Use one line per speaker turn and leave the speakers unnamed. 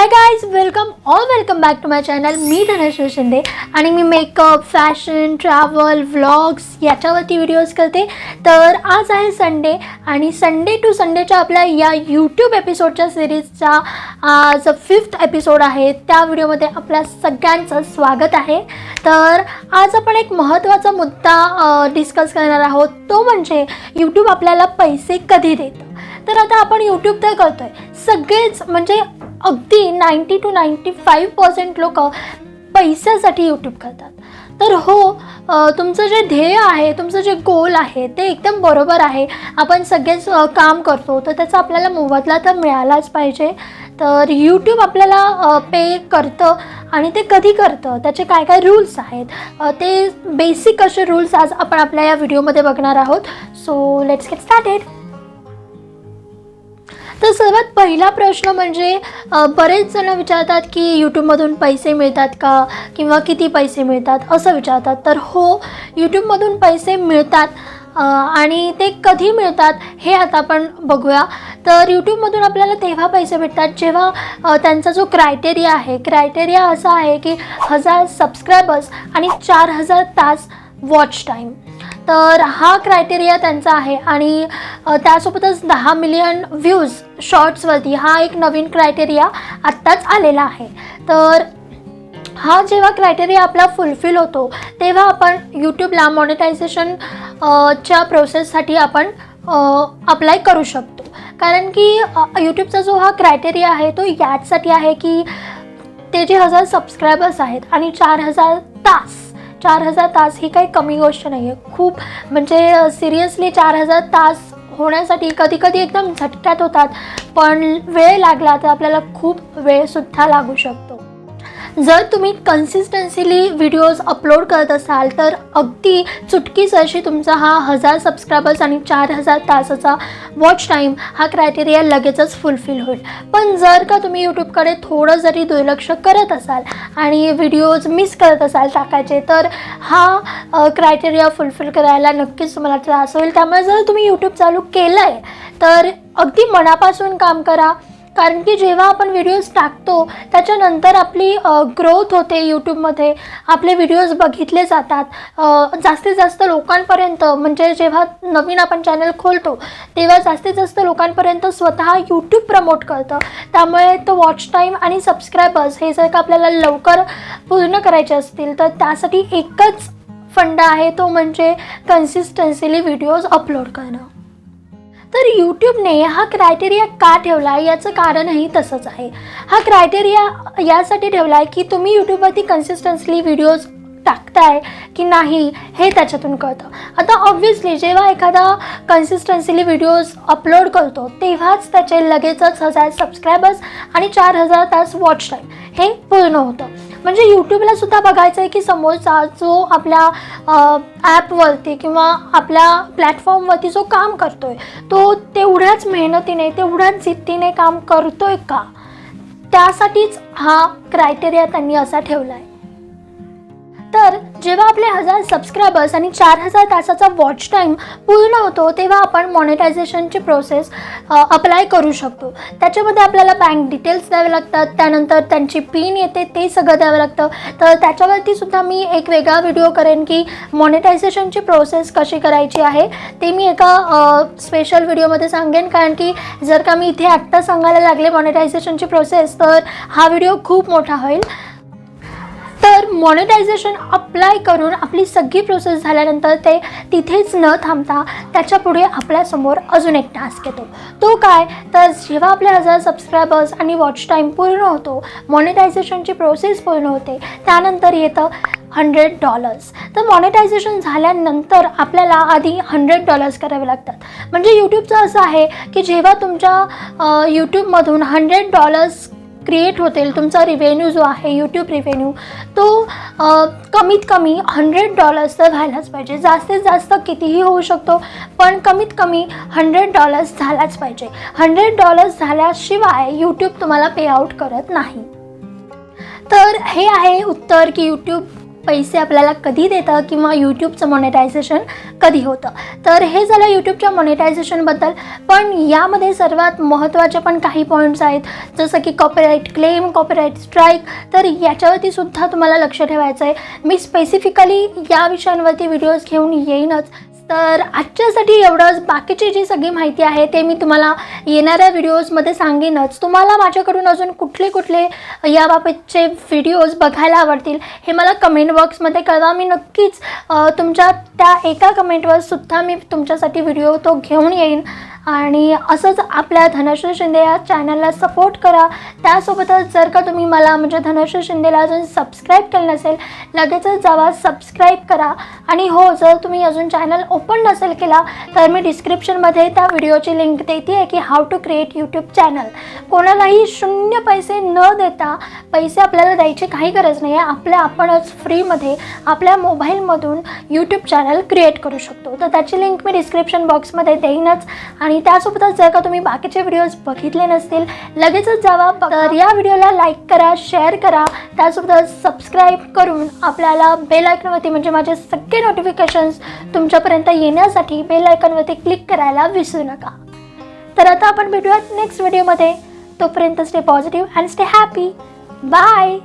Hi guys welcome all welcome back to my channel मी धनश्री शिंदे आणि मी makeup fashion travel vlogs याच्यावरती videos करते. तर आज आहे संडे आणि संडे टू संडेच्या आपल्या या यूट्यूब एपिसोडच्या सिरीजचा आज फिफ्थ एपिसोड आहे त्या व्हिडिओमध्ये आपल्या सगळ्यांचं स्वागत आहे. तर आज आपण एक महत्त्वाचा मुद्दा डिस्कस करणार आहोत. तो म्हणजे यूट्यूब आपल्याला पैसे कधी देतं? तर आता आपण यूट्यूब तर करतोय. सगळेच म्हणजे अगदी ninety two ninety five percent लोक पैशासाठी यूट्यूब करतात. तर हो तुमचं जे ध्येय आहे तुमचं जे गोल आहे ते एकदम बरोबर आहे. आपण सगळेच काम करतो तर त्याचा आपल्याला मोबदला तर मिळालाच पाहिजे. तर यूट्यूब आपल्याला पे करतं आणि ते कधी करतं? त्याचे काय काय रूल्स आहेत? ते बेसिक असे रूल्स आज आपण आपल्या या व्हिडिओमध्ये बघणार आहोत. सो लेट्स गेट स्टार्टेड तर सर्वात पहिला प्रश्न म्हणजे बरेच जण विचारतात की यूट्यूबमधून पैसे मिळतात का? किंवा किती पैसे मिळतात? असं विचारतात. तर हो यूट्यूबमधून पैसे मिळतात आणि ते कधी मिळतात हे आता आपण बघूया. तर यूट्यूबमधून आपल्याला तेव्हा पैसे भेटतात जेव्हा त्यांचा जो क्रायटेरिया आहे. क्रायटेरिया असा आहे की हजार सबस्क्रायबर्स आणि चार हजार तास वॉच टाईम तर हा क्रायटेरिया त्यांचा आहे आणि त्यासोबतच दहा मिलियन व्ह्यूज शॉर्ट्सवरती हा एक नवीन क्रायटेरिया आत्ताच आलेला आहे. तर हा जेव्हा क्रायटेरिया आपला फुलफिल होतो तेव्हा आपण यूट्यूबला मॉनिटायझेशन च्या प्रोसेससाठी आपण अप्लाय करू शकतो. कारण की यूट्यूबचा जो हा क्रायटेरिया आहे तो याचसाठी आहे की ते जे हजार सबस्क्रायबर्स आहेत आणि चार हजार तास चार हजार तास ही काही कमी गोष्ट नाही आहे खूप म्हणजे सिरियसली चार हजार तास होण्यासाठी कधी कधी एकदम झटक्यात होतात. पण वेळ लागला तर आपल्याला खूप वेळसुद्धा लागू शकतो. जर तुम्ही कन्सिस्टन्सीली व्हिडिओज अपलोड करत असाल तर अगदी चुटकीच अशी तुमचा हा हजार सबस्क्रायबर्स आणि चार हजार तासाचा वॉच टाईम हा क्रायटेरिया लगेचच फुलफिल होईल. पण जर का तुम्ही यूट्यूबकडे थोडं जरी दुर्लक्ष करत असाल आणि व्हिडिओज मिस करत असाल टाकायचे तर हा क्रायटेरिया फुलफिल करायला नक्कीच तुम्हाला त्रास होईल. त्यामुळे जर तुम्ही यूट्यूब चालू केलं आहे तर अगदी मनापासून काम करा. कारण की जेव्हा आपण व्हिडिओज टाकतो त्याच्यानंतर आपली ग्रोथ होते यूट्यूबमध्ये आपले व्हिडिओज बघितले जातात. जास्तीत जास्त लोकांपर्यंत म्हणजे जेव्हा नवीन आपण चॅनल खोलतो तेव्हा जास्तीत जास्त लोकांपर्यंत स्वतः यूट्यूब प्रमोट करतं. त्यामुळे तो वॉच टाईम आणि सबस्क्रायबर्स हे जर का आपल्याला लवकर पूर्ण करायचे असतील तर त्यासाठी एकच फंड आहे तो म्हणजे कन्सिस्टन्सीली व्हिडिओज अपलोड करणं. तर यूट्यूबने हा क्रायटेरिया का ठेवला? आहे याचं कारणही तसंच आहे. हा क्रायटेरिया यासाठी ठेवला आहे की तुम्ही यूट्यूबवरती कन्सिस्टन्सली व्हिडिओज टाकताय की नाही हे त्याच्यातून कळतं. आता ऑब्व्हियसली जेव्हा एखादा कन्सिस्टन्सीली व्हिडिओज अपलोड करतो तेव्हाच त्याचे लगेचच हजार सबस्क्रायबर्स आणि चार हजार तास वॉच टाईम हे पूर्ण होतं. म्हणजे यूट्यूबला सुद्धा बघायचं आहे की समोरचा जो आपल्या ॲपवरती किंवा आपल्या प्लॅटफॉर्मवरती जो काम करतो आहे तो तेवढ्याच मेहनतीने तेवढ्याच जिद्दीने काम करतो आहे का? त्यासाठीच हा क्रायटेरिया त्यांनी असा ठेवला आहे जेव्हा आपले हजार सबस्क्रायबर्स आणि चार हजार तासाचा वॉच टाईम पूर्ण होतो तेव्हा आपण मॉनिटायझेशनची प्रोसेस अप्लाय करू शकतो. त्याच्यामध्ये आपल्याला बँक डिटेल्स द्यावे लागतात त्यानंतर त्यांची पिन येते ते सगळं द्यावं लागतं. तर त्याच्यावरती सुद्धा मी एक वेगळा व्हिडिओ करेन की मॉनिटायझेशनची प्रोसेस कशी करायची आहे ते मी एका स्पेशल व्हिडिओमध्ये सांगेन. कारण की जर का मी इथे आत्ता सांगायला लागले मॉनिटायझेशनची प्रोसेस तर हा व्हिडिओ खूप मोठा होईल. तर मॉनिटायझेशन अप्लाय करून आपली सगळी प्रोसेस झाल्यानंतर ते तिथेच न थांबता त्याच्या पुढे आपल्यासमोर अजून एक टास्क येतो. तो काय? तर जेव्हा आपले हजार सबस्क्रायबर्स आणि वॉच टाईम पूर्ण होतो मॉनिटायझेशनची प्रोसेस पूर्ण होते त्यानंतर येतं हंड्रेड डॉलर्स तर मॉनिटायझेशन झाल्यानंतर आपल्याला आधी हंड्रेड डॉलर्स करावे लागतात. म्हणजे यूट्यूबचं असं आहे की जेव्हा तुमच्या यूट्यूबमधून हंड्रेड डॉलर्स क्रिएट होतील तुमचा रिव्हेन्यू जो आहे यूट्यूब रिव्हेन्यू तो कमीत कमी हंड्रेड डॉलर्स तर व्हायलाच पाहिजे. जास्तीत जास्त कितीही होऊ शकतो पण कमीत कमी हंड्रेड डॉलर्स झालाच पाहिजे. हंड्रेड डॉलर्स झाल्याशिवाय यूट्यूब तुम्हाला पे आउट करत नाही. तर हे आहे उत्तर की यूट्यूब पैसे आपल्याला कधी देतं किंवा यूट्यूबचं मॉनिटायझेशन कधी होतं? तर हे झालं यूट्यूबच्या मॉनिटायझेशनबद्दल पण यामध्ये सर्वात महत्त्वाचे पण काही पॉईंट्स आहेत. जसं की कॉपीराईट क्लेम कॉपीराईट स्ट्राईक तर याच्यावरती सुद्धा तुम्हाला लक्ष ठेवायचं आहे मी स्पेसिफिकली या विषयांवरती व्हिडिओज घेऊन येईनच. तर आजच्यासाठी एवढंच. बाकीची जी सगळी माहिती आहे ते मी तुम्हाला येणाऱ्या व्हिडिओजमध्ये सांगेनच. तुम्हाला माझ्याकडून अजून कुठले कुठले याबाबतचे व्हिडिओज बघायला आवडतील हे मला कमेंट बॉक्समध्ये कळवा. मी नक्कीच तुमच्या त्या एका कमेंटवर सुद्धा मी तुमच्यासाठी व्हिडिओ तो घेऊन येईन. आणि असंच आपल्या धनश्री शिंदे या चॅनलला सपोर्ट करा. त्यासोबतच जर का तुम्ही मला म्हणजे धनश्री शिंदेला अजून सबस्क्राईब केलं नसेल लगेचच जावा सबस्क्राईब करा. आणि हो जर तुम्ही अजून चॅनल ओपन नसेल केला तर मी डिस्क्रिप्शनमध्ये त्या व्हिडिओची लिंक देते आहे की how to create YouTube channel कोणालाही शून्य पैसे न देता पैसे आपल्याला द्यायची काही गरज नाही आहे आपल्या आपणच फ्रीमध्ये आपल्या मोबाईलमधून यूट्यूब चॅनल क्रिएट करू शकतो. तर त्याची लिंक मी डिस्क्रिप्शन बॉक्समध्ये देईनच. आणि त्यासोबतच जर का तुम्ही बाकीचे व्हिडिओज बघितले नसतील लगेचच जावा. तर या व्हिडिओला लाईक करा शेअर करा. त्यासोबतच सबस्क्राईब करून आपल्याला बेल आयकॉनवरती म्हणजे माझे सगळे नोटिफिकेशन्स तुमच्यापर्यंत येण्यासाठी बेल आयकॉनवरती क्लिक करायला विसरू नका. तर आता आपण भेटूयात नेक्स्ट व्हिडिओमध्ये तोपर्यंत stay positive and stay happy bye